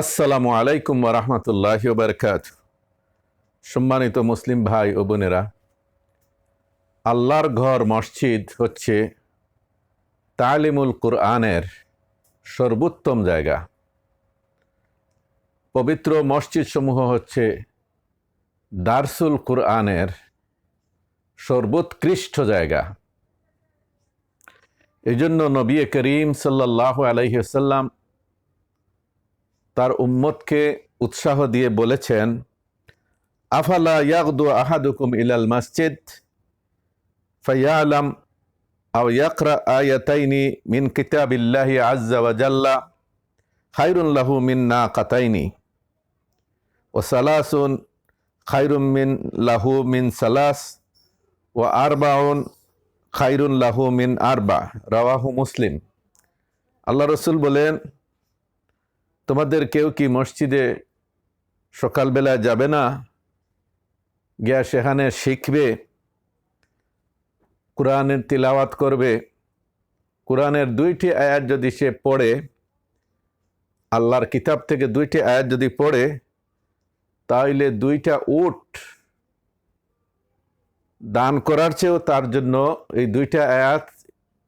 আসসালামু আলাইকুম রহমতুল্লাহ বারকাত সম্মানিত মুসলিম ভাই ও বোনেরা, আল্লাহর ঘর মসজিদ হচ্ছে তালিমুল কুরআনের সর্বোত্তম জায়গা। পবিত্র মসজিদ সমূহ হচ্ছে দারসুল কুরআনের সর্বোৎকৃষ্ট জায়গা। এই জন্য নবী করিম সাল্লাহ আলহিসাল্লাম তার উম্মতকে উৎসাহ দিয়ে বলেছেন, আফালা ইয়াকদু আহাদুকুম ইলাল মসজিদ? ফায়ালাম আও ইয়াকরা আয়াতাইনি মিন কিতাবিল্লাহি আজ্জা ওয়া জাল্লা খায়রুন লাহু মিন নাকাতাইনি। ও সালাসুন খায়রুম মিন লাহু মিন সালাস ও আরবাউন খায়রুন লাহু মিন আরবা। রাওয়াহু মুসলিম। আল্লাহ রসুল বলেন তোমাদের কেউ কি মসজিদে সকালবেলা যাবে না? গিয়া সেখানে শিখবে, কোরআনের তিলাওয়াত করবে। কোরআনের দুইটি আয়াত যদি সে পড়ে, আল্লাহর কিতাব থেকে দুইটি আয়াত যদি পড়ে তাহলে দুইটা উট দান করার চেয়েও তার জন্য এই দুইটা আয়াত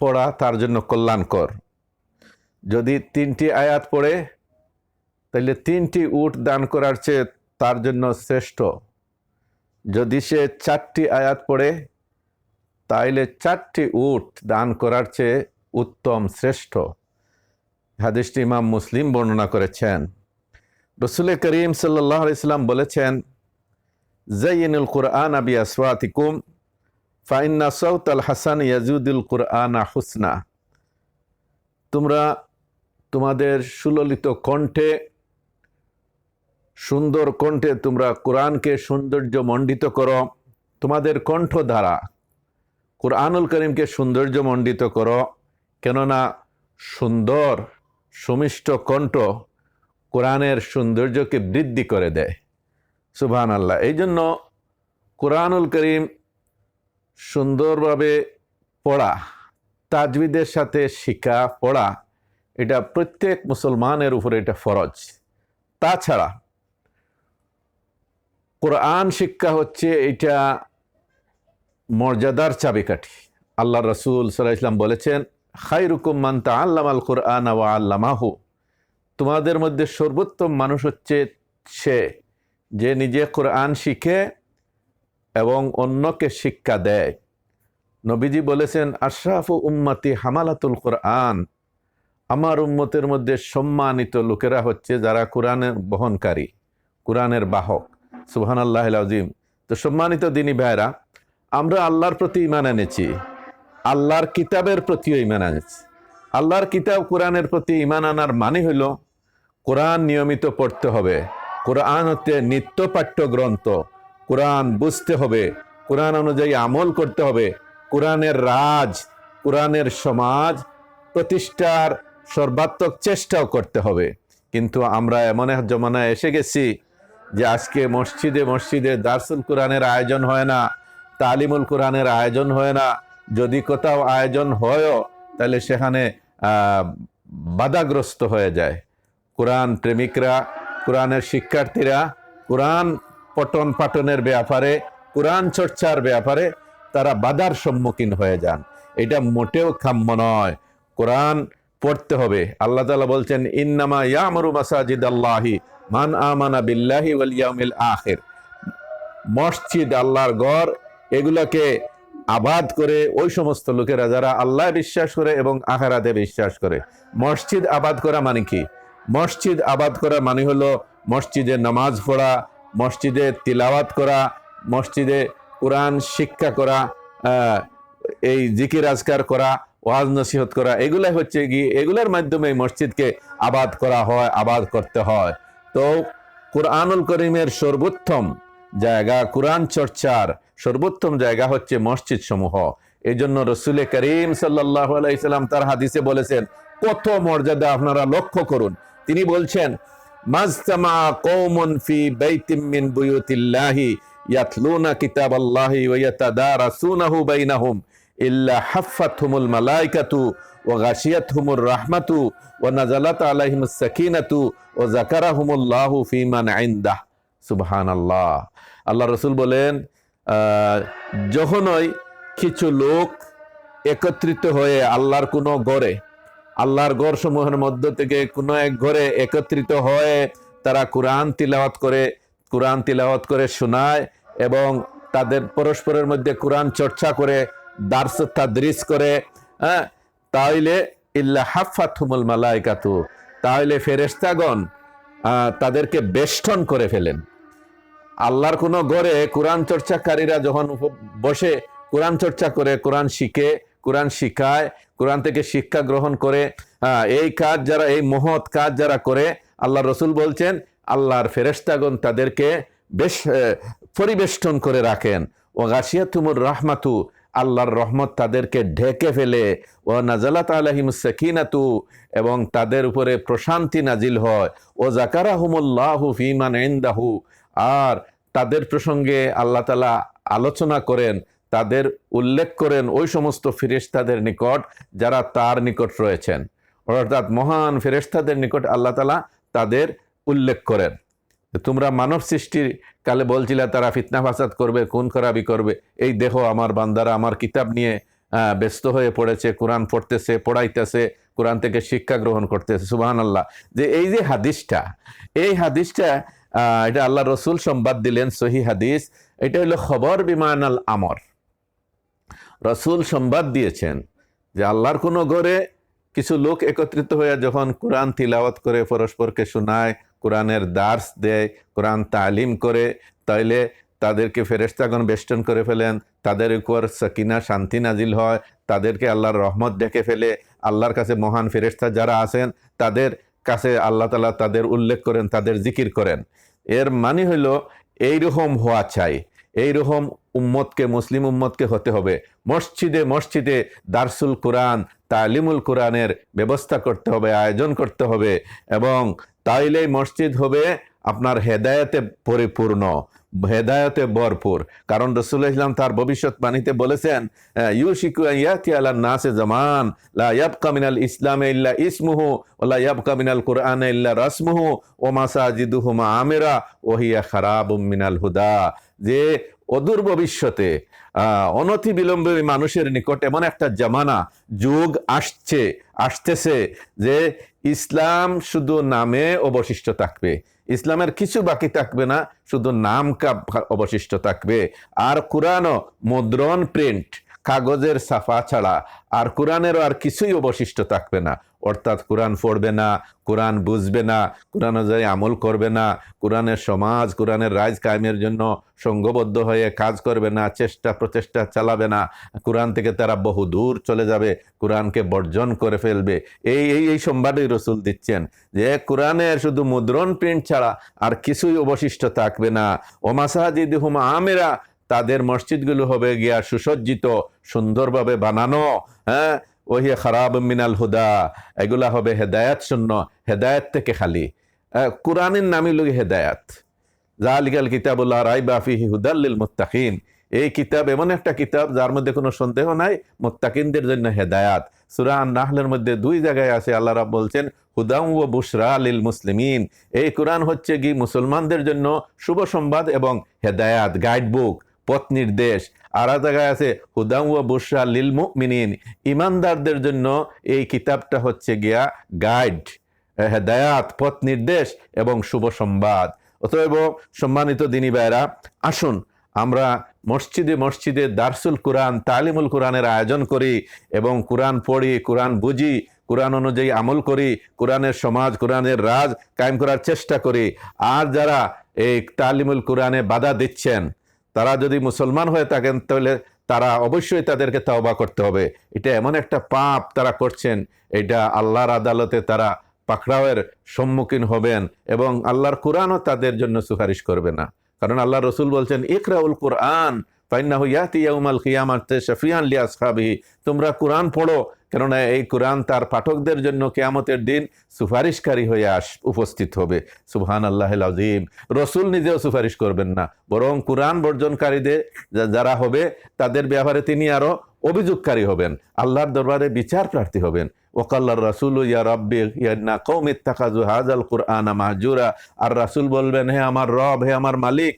পড়া তার জন্য কল্যাণকর। যদি তিনটি আয়াত পড়ে তাহলে তিনটি উট দান করার চেয়ে তার জন্য শ্রেষ্ঠ। যদি সে চারটি আয়াত পড়ে, তাইলে চারটি উট দান করার চেয়ে উত্তম শ্রেষ্ঠ। হাদিসটি ইমাম মুসলিম বর্ণনা করেছেন। রসুল করিম সাল্লাহ ইসলাম বলেছেন জাইনুল কুরআন আবি আসওয়াতিকুম ফাইন্না সৌত আল হাসান ইয়াজুদুল কুরআনা হুসনা। তোমরা তোমাদের সুললিত কণ্ঠে সুন্দর কণ্ঠে তোমরা কোরআনকে সৌন্দর্য মণ্ডিত করো। তোমাদের কণ্ঠ দ্বারা কোরআনুল করিমকে সৌন্দর্য মণ্ডিত করো। কেননা সুন্দর, সুমিষ্ট কণ্ঠ কোরআনের সৌন্দর্যকে বৃদ্ধি করে দেয়। সুবহান আল্লাহ এই জন্য কোরআনুল করিম সুন্দরভাবে পড়া, তাজবিদের সাথে শিক্ষা পড়া, এটা প্রত্যেক মুসলমানের উপরে এটা ফরজ। তাছাড়া কোরআন শিক্ষা হচ্ছে এটা মর্যাদার চাবিকাঠি। আল্লাহ রসুল সাল্লাহ ইসলাম বলেছেন খাই রুকুম মান্তা আল্লাম আল কোরআন ওয়া আল্লামাহু। তোমাদের মধ্যে সর্বোত্তম মানুষ হচ্ছে সে, যে নিজে কোরআন শিখে এবং অন্যকে শিক্ষা দেয়। নবীজি বলেছেন, আশরাফ উম্মাতি হামালাতুল কোরআন। আমার উম্মতের মধ্যে সম্মানিত লোকেরা হচ্ছে যারা কোরআনের বহনকারী, কোরআনের বাহক। সুবহান আল্লাহ আজিম তো সম্মানিত দিনী ভাইরা আমরা আল্লাহর প্রতি ইমান এনেছি। আল্লাহর কিতাবের প্রতিও ইমান এনেছি। আল্লাহর কিতাব কোরআনের প্রতি ইমান আনার মানে হইল কোরআন নিয়মিত পড়তে হবে। কোরআন হচ্ছে নিত্য পাঠ্য গ্রন্থ কোরআন বুঝতে হবে। কোরআন অনুযায়ী আমল করতে হবে। কোরআনের রাজ, কোরআনের সমাজ প্রতিষ্ঠার সর্বাত্মক চেষ্টাও করতে হবে। কিন্তু আমরা এমন এক জমানায় এসে গেছি যে আজকে মসজিদে মসজিদে দার্সুল কোরআনের আয়োজন হয় না, তালিমুল কোরআনের আয়োজন হয় না, যদি কোথাও আয়োজন হয়ও, তাহলে সেখানে বাধাগ্রস্ত হয়ে যায়। কোরআন প্রেমিকরা, কোরআনের শিক্ষার্থীরা, কোরআন পঠন পাঠনের ব্যাপারে, কোরআন চর্চার ব্যাপারে তারা বাধার সম্মুখীন হয়ে যান। এটা মোটেও কাম্য নয়। কোরআন পড়তে হবে। আল্লাহ তালা বলছেন, ইন্নামা ইয়ামরু মাসাজিদ আল্লাহি মান আমানা বিল্লাহি ওয়াল ইয়াউমিল আখির। মসজিদ, আল্লাহর ঘর, এগুলোকে আবাদ করে ওই সমস্ত লোকেরা যারা আল্লাহ বিশ্বাস করে এবং আখারাতে বিশ্বাস করে। মসজিদ আবাদ করা মানে কি? মসজিদ আবাদ করা মানে হলো মসজিদে নামাজ পড়া, মসজিদে তিলাওয়াত করা, মসজিদে কোরআন শিক্ষা করা এই জিকির আজকার করা ওয়াজ নসিহত করা, এগুলাই হচ্ছে কি এগুলোর মাধ্যমে মসজিদকে আবাদ করা হয়, আবাদ করতে হয়। তো কোরআনুল করিমের সর্বোত্তম জায়গা, কোরআন চর্চার সর্বোত্তম জায়গা হচ্ছে মসজিদ সমূহ এই জন্য রসুল করিম সাল্লাহ আলাইসাল্লাম তার হাদিসে বলেছেন কত মর্যাদা আপনারা লক্ষ্য করুন। তিনি বলছেন, মাজতামা কৌমন ফি বাইতিম বুয়ুতিল্লাহি ইয়াতলুনা কিতাবাল্লাহি ওয়া বাইনাহুম। ইল্লা হাফাতহুমুল মালাইকাতু ও ওয়া গাশিয়াতহুমুর রাহমাতু ওয়া নাজালাত আলাইহিমুস সাকিনাতু ও জাকারাহুমুল্লাহু ফিমান ইনদাহ। সুবহানাল্লাহ। আল্লাহ আল্লাহ রসুল বলেন যখনই কিছু লোক একত্রিত হয়ে আল্লাহর কোনো গড়ে, আল্লাহর গড় সমূহের মধ্য থেকে কোনো এক ঘরে একত্রিত হয়ে তারা কোরআন তিলাওয়াত করে, কোরআন তিলাওয়াত করে শোনায় এবং তাদের পরস্পরের মধ্যে কোরআন চর্চা করে দার্স তাদরিস করে হ্যাঁ? তাইলে ইল্লা হাফাতুমুল মালাইকাতু তাহলে ফেরেশতাগণ তাদেরকে বেষ্টন করে ফেলেন। আল্লাহর কোনো ঘরে কোরআন চর্চাকারীরা যখন বসে কোরআন চর্চা করে, কোরআন শিখে, কোরআন শিখায়, কোরআন থেকে শিক্ষা গ্রহণ করে এই কাজ যারা, এই মহৎ কাজ যারা করে আল্লাহ রসুল বলছেন, আল্লাহর ফেরেশতাগণ তাদেরকে বেশ পরিবেষ্টন করে রাখেন। ও গাছিয়াতুমুর রহমাতু আল্লাহর রহমত তাদেরকে ঢেকে ফেলে। ও নাজালাত আলহিম সাকিনাতু, এবং তাদের উপরে প্রশান্তি নাজিল হয়। ও জাকারাহুমুল্লাহু ফিমান ইনদাহু, আর তাদের প্রসঙ্গে আল্লাহ তালা আলোচনা করেন, তাদের উল্লেখ করেন ওই সমস্ত ফেরেশতাদের নিকট যারা তার নিকট রয়েছেন। অর্থাৎ মহান ফেরেশতাদের নিকট আল্লাহ তালা তাদের উল্লেখ করেন। তোমরা মানব সৃষ্টির কালে বলছিলে তারা ফিতনা ফাসাদ করবে, খুন খরাবি করবে। এই দেহ আমার বান্দারা আমার কিতাব নিয়ে ব্যস্ত হয়ে পড়েছে, কোরআন পড়তেছে, পড়াইতেছে, কোরআন থেকে শিক্ষা গ্রহণ করতেছে সুবাহান আল্লাহ যে এই যে হাদিসটা, এই হাদিসটা এটা আল্লাহ রসুল সংবাদ দিলেন, সহি হাদিস, এটা হলো খবর বিমান আল আমর। রসুল সংবাদ দিয়েছেন যে আল্লাহর কোনো ঘরে কিছু লোক একত্রিত হয়ে যখন কোরআন তিলাওয়াত করে পরস্পরকে শোনায় কোরআনের দার্স দেয়, কোরআন তালিম করে, তাইলে তাদেরকে ফেরেস্তাগণ বেষ্টন করে ফেলেন। তাদের উপর সকিনা, শান্তি নাজিল হয়। তাদেরকে আল্লাহর রহমত ডেকে ফেলে। আল্লাহর কাছে মহান ফেরেস্তা যারা আছেন, তাদের কাছে আল্লাহ তালা তাদের উল্লেখ করেন, তাদের জিকির করেন। এর মানে হইল, এইরকম হওয়া চাই। এইরকম উম্মতকে, মুসলিম উম্মতকে হতে হবে। মসজিদে মসজিদে দারসুল কোরআন, তালিমুল কোরআনের ব্যবস্থা করতে হবে, আয়োজন করতে হবে এবং তাইলেই মসজিদ হবে আপনার হেদায়েতে পরিপূর্ণ, হেদায়তে ভরপুর। কারণ রসুল্লাহ ইসলাম তার ভবিষ্যৎবাণীতে বলেছেন, ইউশিকু ইয়াতি আলা নাসে জামান, লা ইয়াবকা মিনাল ইসলামে ইল্লা ইসমুহু ওয়া লা ইয়াবকা মিনাল কুরআনে ইল্লা রাসমুহু ওয়া মাসাজিদুহুমা আমিরা ওয়া হিয়া খারাবুম মিনাল হুদা। যে অদূর ভবিষ্যতে অনতি বিলম্বে মানুষের নিকট এমন একটা জামানা, যুগ আসছে, আসতেছে যে ইসলাম শুধু নামে অবশিষ্ট থাকবে। ইসলামের কিছু বাকি থাকবে না, শুধু নাম অবশিষ্ট থাকবে। আর কোরআনও মুদ্রণ প্রিন্ট কাগজের সাফা ছাড়া। আর কোরআনেরও আর কিছুই অবশিষ্ট থাকবে না। অর্থাৎ কোরআন পড়বে না, কোরআন বুঝবে না, কোরআন অনুযায়ী আমল করবে না, কোরআনের সমাজ, কোরআনের রাজ কায়েমের জন্য সংঘবদ্ধ হয়ে কাজ করবে না, চেষ্টা প্রচেষ্টা চালাবে না, কোরআন থেকে তারা বহু দূর চলে যাবে, কোরআনকে বর্জন করে ফেলবে। এই এই এই সংবাদই রসুল দিচ্ছেন যে কোরআনের শুধু মুদ্রণ প্রিন্ট ছাড়া আর কিছুই অবশিষ্ট থাকবে না। ওমাসাজিদ হুমা আমেরা, তাদের মসজিদগুলো হবে গিয়া সুসজ্জিত, সুন্দরভাবে বানানো হ্যাঁ? ওহিয়া খারাপ মিনাল হুদা। এগুলা হবে হেদায়াত শূন্য, হেদায়াত থেকে খালি। কোরআনের নামই লোক হেদায়াত। জালিকাল কিতাবুল্লাহ রাই বাফিহি হুদাল্লিল মুত্তাকিন। এই কিতাব এমন একটা কিতাব যার মধ্যে কোনো সন্দেহ নাই, মোত্তাকিনদের জন্য হেদায়াত। সুরা নাহলের মধ্যে দুই জায়গায় আছে, আল্লাহ রাব বলছেন হুদাম ও বুশরা লিল মুসলিমিন। এই কোরআন হচ্ছে কি, মুসলমানদের জন্য শুভ সংবাদ এবং হেদায়াত গাইড বুক পথ নির্দেশ। আর জায়গায় আছে হুদাম ও বুশরা লিল মুমিনিন। ইমানদারদের জন্য এই কিতাবটা হচ্ছে গিয়া গাইড হেদায়াত, পথ নির্দেশ এবং শুভ সংবাদ অতএব সম্মানিত দিনী ভাইরা আসুন আমরা মসজিদে মসজিদে দারসুল কোরআন, তালিমুল কোরআনের আয়োজন করি এবং কোরআন পড়ি, কোরআন বুঝি, কোরআন অনুযায়ী আমল করি, কোরআনের সমাজ, কোরআনের রাজ কায়েম করার চেষ্টা করি। আর যারা এই তালিমুল কোরআনে বাধা দিচ্ছেন তারা যদি মুসলমান হয়ে থাকেন, তাহলে তারা অবশ্যই তাদেরকে তওবা করতে হবে। এটা এমন একটা পাপ তারা করছেন, এটা আল্লাহর আদালতে তারা পাকড়াওয়ের সম্মুখীন হবেন এবং আল্লাহর কোরআনও তাদের জন্য সুপারিশ করবে না। কারণ আল্লাহ রসুল বলছেন, ইকরাউল কোরআন ইয়াতি ইয়াউমাল কিয়ামাতে শাফিয়ান লি আসহাবিহি তোমরা কোরআন পড়ো, কেননা এই কোরআন তার পাঠকদের জন্য কেয়ামতের দিন সুপারিশকারী হয়ে আস, উপস্থিত হবে। সুবহান আল্লাহ আজিম রসুল নিজেও সুপারিশ করবেন না। বরং কোরআন বর্জনকারীদের যারা হবে, তাদের ব্যাপারে তিনি আরও অভিযোগকারী হবেন। আল্লাহর দরবারে বিচার প্রার্থী হবেন। ওকাল্লা রাসুল ইয়া রব্বি ইয়া কৌম ইত্তাকাজু হাজাল কুরআন মাহজুরা। আর রাসুল বলবেন, হে আমার রব, হে আমার মালিক,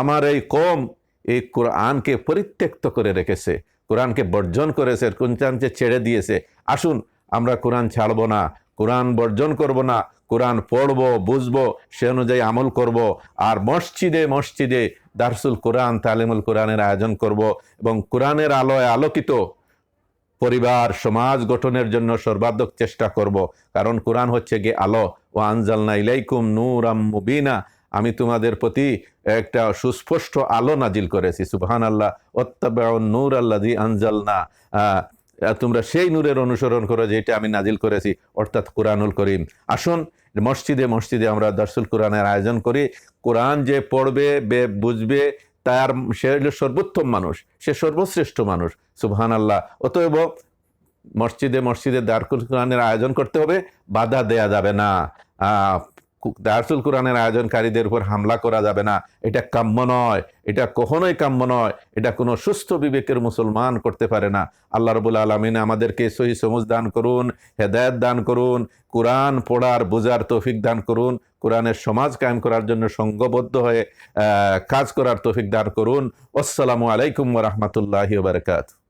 আমার এই কম এই কোরআনকে পরিত্যক্ত করে রেখেছে, কোরআনকে বর্জন করেছে, কোরআনকে ছেড়ে দিয়েছে। আসুন, আমরা কোরআন ছাড়ব না, কোরআন বর্জন করব না, কোরআন পড়ব, বুঝব, সে অনুযায়ী আমল করব, আর মসজিদে মসজিদে দারসুল কোরআন, তালিমুল কোরআনের আয়োজন করব এবং কোরআনের আলোয় আলোকিত পরিবার, সমাজ গঠনের জন্য সর্বাত্মক চেষ্টা করব। কারণ কোরআন হচ্ছে গিয়ে আলো। ও আনজালনা ইলাইকুম নূর মুবিনা। আমি তোমাদের প্রতি একটা সুস্পষ্ট আলো নাজিল করেছি। সুবহান আল্লাহ অত্তাবাউন নূর আল্লাদি আনজালনা। আহ, তোমরা সেই নূরের অনুসরণ করো যেটা আমি নাজিল করেছি অর্থাৎ কোরআনুল করিম। আসুন মসজিদে মসজিদে আমরা দর্শুল কোরআনের আয়োজন করি। কোরআন যে পড়বে বে বুঝবে তার সে সর্বোত্তম মানুষ সে সর্বশ্রেষ্ঠ মানুষ। সুবহান আল্লাহ অতএব মসজিদে মসজিদে দারকুল কোরআনের আয়োজন করতে হবে বাধা দেয়া যাবে না। দারসুল কোরআনের আয়োজনকারীদের উপর হামলা করা যাবে না। এটা কাম্য নয়। এটা কখনোই কাম্য নয়। এটা কোনো সুস্থ বিবেকের মুসলমান করতে পারে না। আল্লাহ রবুল আলমিন আমাদেরকে সহি সমুজ দান করুন, হেদায়ত দান করুন, কোরআন পড়ার বোঝার তৌফিক দান করুন, কোরআনের সমাজ কায়েম করার জন্য সঙ্গবদ্ধ হয়ে কাজ করার তৌফিক দান করুন। আসসালামু আলাইকুম রহমতুল্লাহ বারকাত